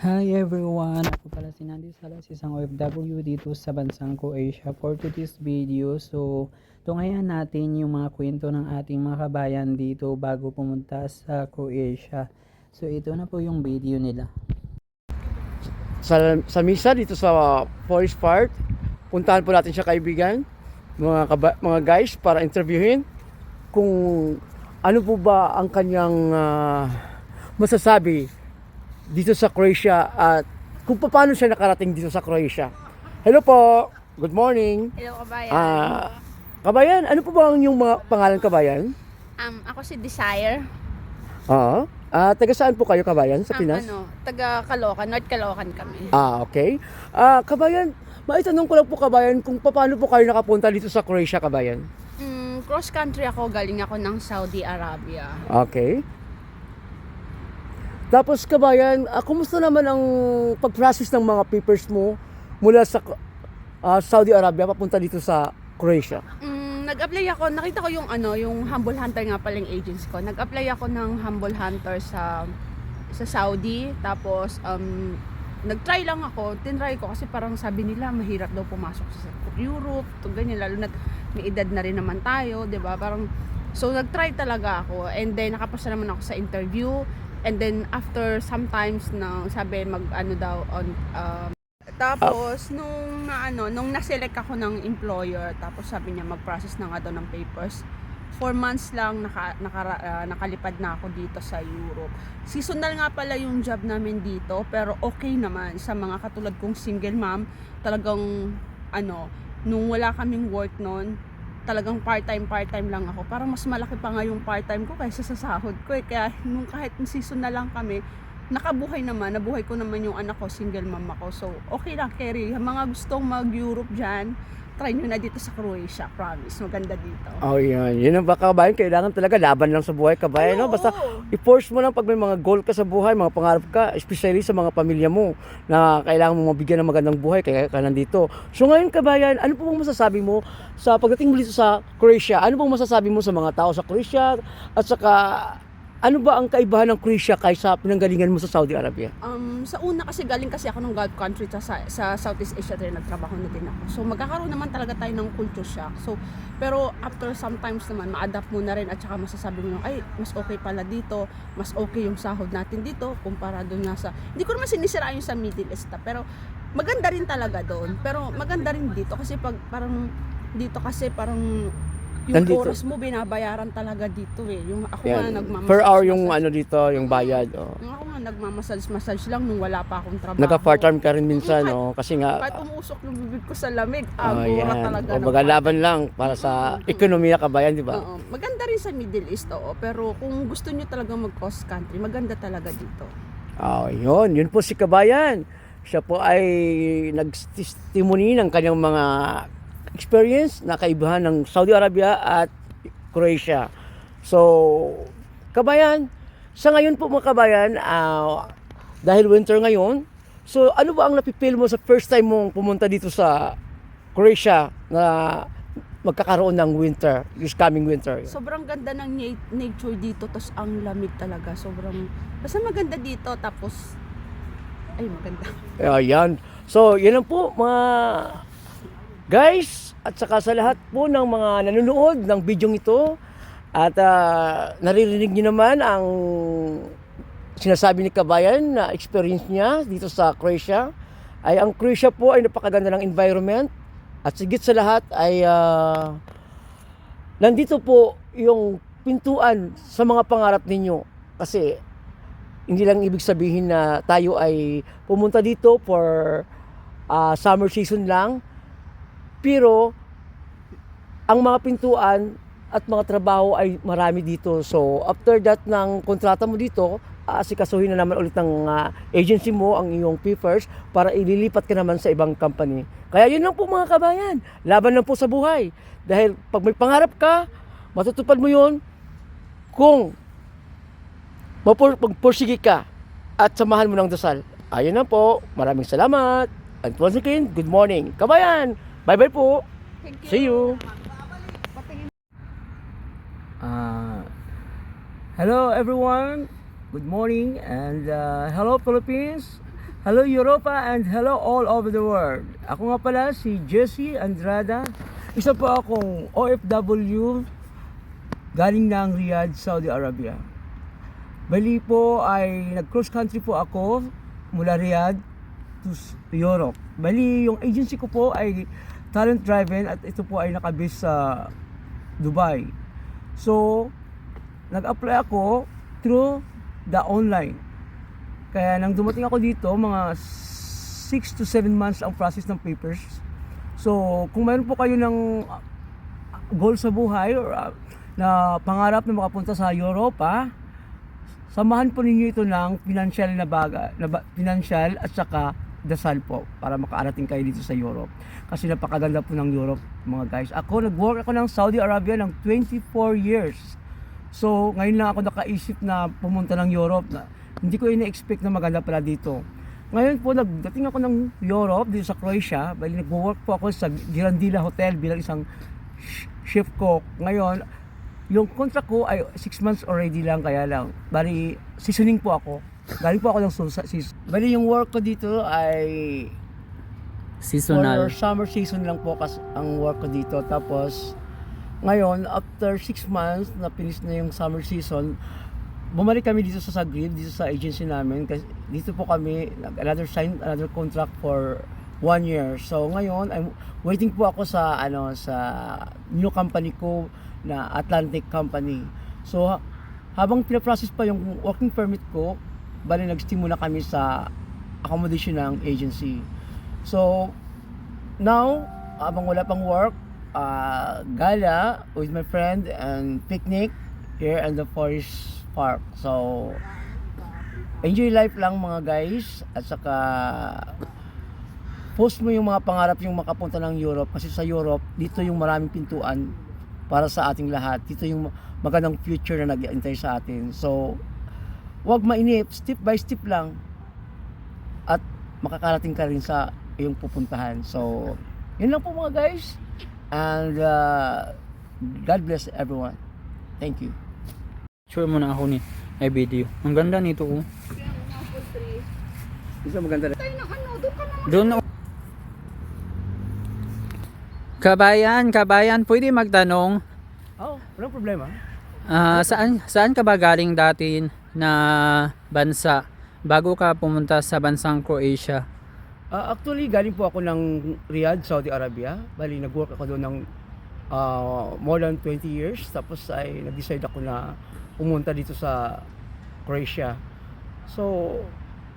Hi everyone! Ako pala si Nandi Salas, isang OFW dito sa bansang Croatia. For today's video, so tunghayan natin yung mga kwento ng ating mga kabayan dito bago pumunta sa Croatia. So ito na po yung video nila. sa, sa misa dito sa Forest Park. Puntahan po natin siya kaibigan, mga, kaba, mga guys, para interviewin kung ano po ba ang kanyang ah, masasabi dito sa Croatia at kung paano siya nakarating dito sa Croatia. Hello po, good morning. Hello, kabayan. Ah, kabayan, ano po ba ang inyong mga pangalan kabayan? um, ako si Desire. Oo. Ah, taga saan po kayo kabayan sa Um, Pinas? ano, taga Caloocan, North Caloocan kami. Ah, okay. Ah, kabayan, maitanong ko lang po kabayan kung paano po kayo nakapunta dito sa Croatia, kabayan. Mm, cross country ako, galing ako ng Saudi Arabia. Okay. Tapos kabayan, ah, kumusta naman ang pag-process ng mga papers mo mula sa ah, Saudi Arabia papunta dito sa Croatia? Mm, nag-apply ako, nakita ko yung ano, yung Humble Hunter nga pala yung agency ko. Nag-apply ako ng Humble Hunter sa sa Saudi, tapos um, nag-try lang ako, tinry ko kasi parang sabi nila mahirap daw pumasok sa Europe, to ganyan lalo na may edad na rin naman tayo, 'di ba? Parang so nag-try talaga ako and then nakapasa naman ako sa interview and then after sometimes na sabi mag ano daw on um, tapos nung ano nung na-select ako ng employer tapos sabi niya mag-process na nga daw ng papers four months lang naka, naka, ah, nakalipad na ako dito sa Europe. Seasonal nga pala yung job namin dito pero okay naman sa mga katulad kong single mom talagang ano nung wala kaming work noon talagang part-time part-time lang ako. Parang mas malaki pa nga yung part-time ko kaysa sa sahod ko eh. Kaya nung kahit season na lang kami, nakabuhay naman, nabuhay ko naman yung anak ko, single mom ako. So, okay lang, Kerry. Mga gustong mag-Europe dyan, try nyo na dito sa Croatia, promise. Maganda dito. Oh, yan. Yun ang baka kabayan, kailangan talaga laban lang sa buhay kabayan, no? Basta i-force mo lang pag may mga goal ka sa buhay, mga pangarap ka, especially sa mga pamilya mo na kailangan mo mabigyan ng magandang buhay kaya ka nandito. So ngayon kabayan, ano po bang masasabi mo sa pagdating mo dito sa Croatia? Ano bang masasabi mo sa mga tao sa Croatia at saka ano ba ang kaibahan ng Croatia kaysa pinanggalingan mo sa Saudi Arabia? Um, sa una kasi galing kasi ako ng Gulf country sa, sa, Southeast Asia rin nagtrabaho na din ako. So magkakaroon naman talaga tayo ng culture shock. So pero after sometimes naman ma-adapt mo na rin at saka masasabi mo ay mas okay pala dito, mas okay yung sahod natin dito kumpara doon nga sa hindi ko naman sinisira yung sa Middle East ah, pero maganda rin talaga doon. Pero maganda rin dito kasi pag parang dito kasi parang yung Nandito. oras mo binabayaran talaga dito eh. Yung ako nga Yan. nagmamassage. Per hour yung ano dito, yung bayad. Oh. Yung ako nga nagmamassage-massage lang nung wala pa akong trabaho. Naka-part-time ka rin minsan, Mm, no? Kasi nga, Kahit umuusok yung bibig ko sa lamig, oh, agora yan. talaga. O, ng baga part- laban lang para sa ekonomiya kabayan, di ba? Oo. Maganda rin sa Middle East, oo. Pero kung gusto nyo talaga mag-cross country, maganda talaga dito. Oh, yun. Yun po si Kabayan. Siya po ay nag-testimony ng kanyang mga experience na kaibahan ng Saudi Arabia at Croatia. So, Kabayan, sa ngayon po mga Kabayan, ah, dahil winter ngayon, so ano ba ang napipil mo sa first time mong pumunta dito sa Croatia na magkakaroon ng winter, this coming winter? Sobrang ganda ng na- nature dito, tapos ang lamig talaga. Sobrang, basta maganda dito, tapos, ay maganda. Ayan. So, yan lang po mga guys at saka sa lahat po ng mga nanonood ng video ito at ah, naririnig niyo naman ang sinasabi ni Kabayan na experience niya dito sa Croatia ay ang Croatia po ay napakaganda ng environment at sigit sa lahat ay ah, nandito po yung pintuan sa mga pangarap ninyo kasi hindi lang ibig sabihin na tayo ay pumunta dito for ah, summer season lang. Pero ang mga pintuan at mga trabaho ay marami dito. So after that ng kontrata mo dito, aasikasuhin na naman ulit ng ah, agency mo ang iyong papers para ililipat ka naman sa ibang company. Kaya yun lang po mga kabayan. Laban lang po sa buhay. Dahil pag may pangarap ka, matutupad mo yun kung magpursige ka at samahan mo ng dasal. Ayun na po. Maraming salamat. And once again, good morning. Kabayan, bye-bye po. Thank See you. Ah, hello everyone. Good morning and uh, hello Philippines. Hello Europa and hello all over the world. Ako nga pala si Jesse Andrada. Isa po akong OFW galing ng Riyadh, Saudi Arabia. Bali po ay nag-cross country po ako mula Riyadh to Europe. Bali yung agency ko po ay talent driven at ito po ay nakabase sa Dubai. So, nag-apply ako through the online. Kaya nang dumating ako dito, mga 6 to 7 months ang process ng papers. So, kung mayroon po kayo ng uh, goal sa buhay or uh, na pangarap na makapunta sa Europa, samahan po ninyo ito ng financial na baga, na ba, financial at saka dasal po para makaarating kayo dito sa Europe. Kasi napakaganda po ng Europe, mga guys. Ako, nag-work ako ng Saudi Arabia ng 24 years. So, ngayon lang ako nakaisip na pumunta ng Europe na hindi ko ina-expect na maganda pala dito. Ngayon po, nagdating ako ng Europe, dito sa Croatia. Bali, nag-work po ako sa Girandila Hotel bilang isang chef cook. Ngayon, yung contract ko ay 6 months already lang, kaya lang. Bali, seasoning po ako. Galing po ako ng susa, sis. Bali, yung work ko dito ay Seasonal. For summer season lang po kas ang work ko dito. Tapos, ngayon, after 6 months na finish na yung summer season, bumalik kami dito sa Zagreb, dito sa agency namin. Kasi dito po kami, nag- another sign, another contract for one year. So, ngayon, I'm waiting po ako sa, ano, sa new company ko na Atlantic Company. So, ha- habang pinaprocess pa yung working permit ko, bali nag-steam muna kami sa accommodation ng agency. So, now, habang wala pang work, uh, gala with my friend and picnic here in the forest park. So, enjoy life lang mga guys at saka post mo yung mga pangarap yung makapunta ng Europe kasi sa Europe dito yung maraming pintuan para sa ating lahat dito yung magandang future na nag-iintay sa atin so wag mainip step by step lang. At makakarating ka rin sa iyong pupuntahan. So yun lang po mga guys. And uh, God bless everyone. Thank you. Sure mo na ako ni ay video. Ang ganda nito oh. isa maganda rin. Doon oh. Kabayan, kabayan, pwede magtanong, oh walang problema. Ah, saan saan ka ba galing dati na bansa bago ka pumunta sa bansang Croatia? Ah, actually, galing po ako ng Riyadh, Saudi Arabia. Bali, nag-work ako doon ng ah, more than 20 years. Tapos ay nag-decide ako na pumunta dito sa Croatia. So,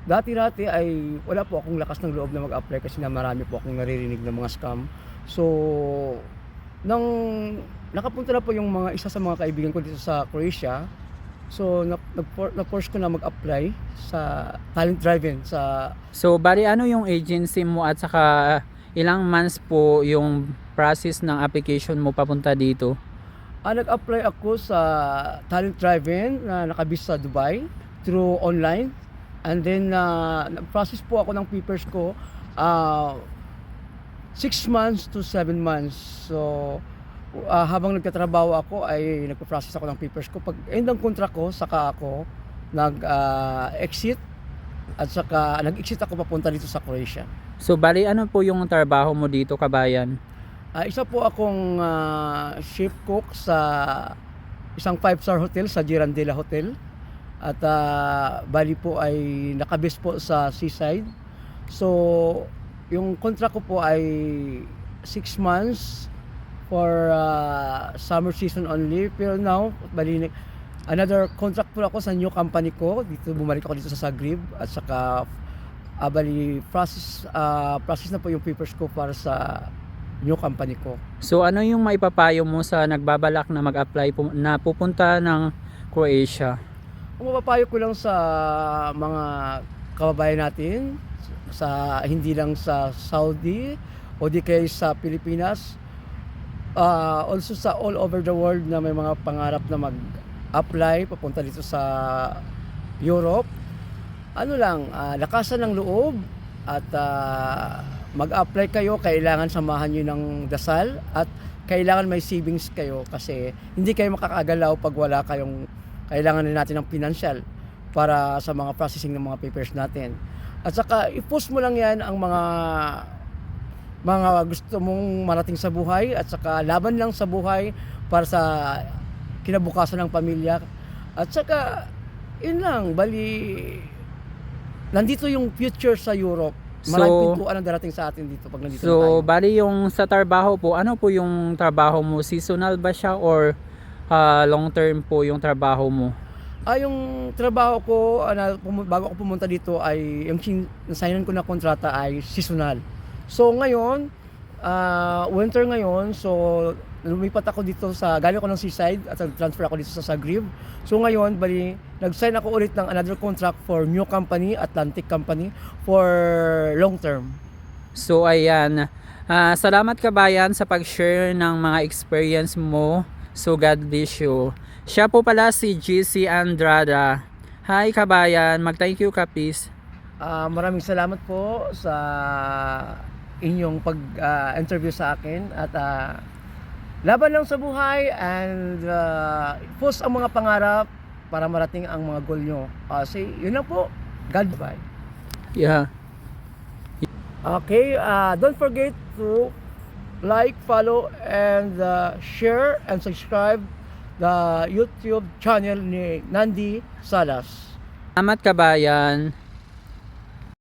dati-dati ay wala po akong lakas ng loob na mag-apply kasi na marami po akong naririnig ng mga scam. So, nang nakapunta na po yung mga isa sa mga kaibigan ko dito sa Croatia, so na-force ko na mag-apply sa talent driven sa So, bali ano yung agency mo at saka ilang months po yung process ng application mo papunta dito? Ah, nag-apply ako sa talent driven na nakabis sa Dubai through online. And then, uh, nag-process po ako ng papers ko uh, 6 months to 7 months. So, ah, habang nagtatrabaho ako ay nagpo-process ako ng papers ko. Pag end ng contract ko, saka ako nag-exit at saka nag-exit ako papunta dito sa Croatia. So, bali ano po yung trabaho mo dito, kabayan? Ah, isa po akong ah, chef cook sa isang five-star hotel sa Girandela Hotel. At ah, bali po ay nakabis po sa seaside. So, yung contract ko po ay 6 months for ah, summer season only. Pero now, bali another contract po ako sa new company ko. Dito bumalik ako dito sa Zagreb at saka bali process ah, process na po yung papers ko para sa new company ko. So, ano yung maipapayo mo sa nagbabalak na mag-apply pu- na pupunta ng Croatia? Ang mapapayo ko lang sa mga kababayan natin sa hindi lang sa Saudi o di kaya sa Pilipinas ah, also sa all over the world na may mga pangarap na mag-apply papunta dito sa Europe ano lang ah, lakasan ng loob at ah, mag-apply kayo kailangan samahan nyo ng dasal at kailangan may savings kayo kasi hindi kayo makakagalaw pag wala kayong kailangan na natin ng financial para sa mga processing ng mga papers natin. At saka i-post mo lang yan ang mga mga gusto mong marating sa buhay at saka laban lang sa buhay para sa kinabukasan ng pamilya. At saka yun lang, bali nandito yung future sa Europe. Maraming So- pintuan ang darating sa atin dito pag nandito na So, tayo. bali yung sa trabaho po, ano po yung trabaho mo? Seasonal ba siya or ah, long term po yung trabaho mo? Ah, yung trabaho ko ah, na, bago ako pumunta dito ay yung sin- ko na kontrata ay seasonal. So ngayon, ah, winter ngayon, so lumipat ako dito sa galing ako ng seaside at transfer ako dito sa Zagreb. So ngayon, bali nag-sign ako ulit ng another contract for new company, Atlantic Company for long term. So, ayan. Ah, salamat kabayan sa pag-share ng mga experience mo. So, God bless you. Siya po pala si GC Andrada. Hi kabayan, mag-thank you ka please. Ah, maraming salamat po sa inyong pag-interview sa akin at ah, laban lang sa buhay and uh, post ang mga pangarap para marating ang mga goal nyo. Ah, say, yun lang po. God bye. Yeah. Okay, uh, don't forget to like, follow, and uh, share and subscribe the YouTube channel ni Nandi Salas. Salamat kabayan.